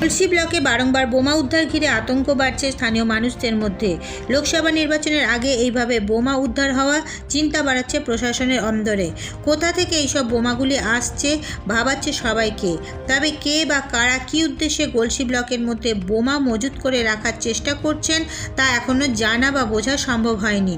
তুলসী ব্লকে বারংবার বোমা উদ্ধার ঘিরে আতঙ্ক বাড়ছে স্থানীয় মানুষদের মধ্যে। লোকসভা নির্বাচনের আগে এইভাবে বোমা উদ্ধার হওয়া চিন্তা বাড়াচ্ছে প্রশাসনের অন্দরে। কোথা থেকে এইসব বোমাগুলি আসছে ভাবাচ্ছে সবাইকে। তবে কে বা কারা কী উদ্দেশ্যে গলসি ব্লকের মধ্যে বোমা মজুত করে রাখার চেষ্টা করছেন তা এখনও জানা বা বোঝা সম্ভব হয়নি।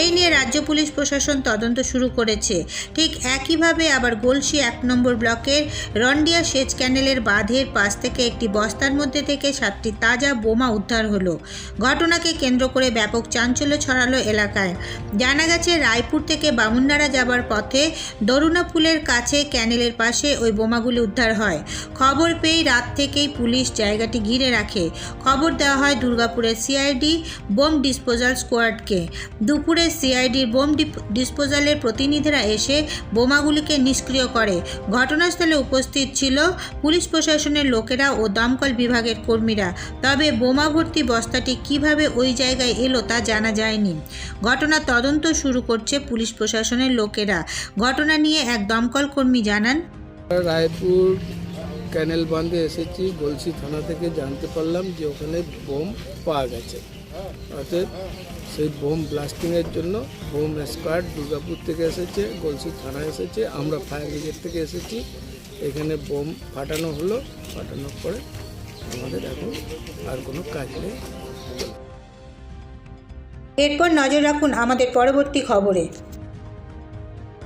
এই নিয়ে রাজ্য পুলিশ প্রশাসন তদন্ত শুরু করেছে। ঠিক একইভাবে আবার গলসি এক নম্বর ব্লকের রন্ডিয়া সেচ ক্যানেলের বাঁধের পাশ থেকে একটি বস্তার মধ্যে থেকে সাতটি তাজা বোমা উদ্ধার হলো। ঘটনাকে কেন্দ্র করে ব্যাপক চাঞ্চল্য ছড়ালো এলাকায়। জানা গেছে, রায়পুর থেকে বামুন্নারা যাবার পথে দরুণা পুলের কাছে ক্যানেলের পাশে ওই বোমাগুলি উদ্ধার হয়। খবর পেয়েই রাত থেকেই পুলিশ জায়গাটি ঘিরে রাখে। খবর দেওয়া হয়, দুর্গাপুরের সিআইডি বোম ডিসপোজাল স্কোয়াডকে। দুপুরে সিআইডির বোম ডিসপোজালের প্রতিনিধিরা এসে বোমাগুলিকে নিষ্ক্রিয় করে। ঘটনাস্থলে উপস্থিত ছিল পুলিশ প্রশাসনের লোকেরা ও দমকল বিভাগের কর্মীরা। তবে বোমা ভর্তি বস্তাটি কীভাবে ওই জায়গায় এলো তা জানা যায়নি। ঘটনা তদন্ত শুরু করছে পুলিশ প্রশাসনের লোকেরা। ঘটনা নিয়ে এক দমকল কর্মী জানান, রায়পুর ক্যানেল বাঁধে এসেছি। গলসি থানা থেকে জানতে পারলাম যে ওখানে বোম পাওয়া গেছে। অর্থাৎ সেই বোম ব্লাস্টিংয়ের জন্য বোম স্কোয়াড দুর্গাপুর থেকে এসেছে গলসি থানা এসেছে। আমরা ফায়ার ব্রিগেড থেকে এসেছি। এখানে বোম ফাটানো হলো, ফাটানোর পরে আমাদের এখন আর কোনো কাজ নেই। এরপর নজর রাখুন আমাদের পরবর্তী খবরে।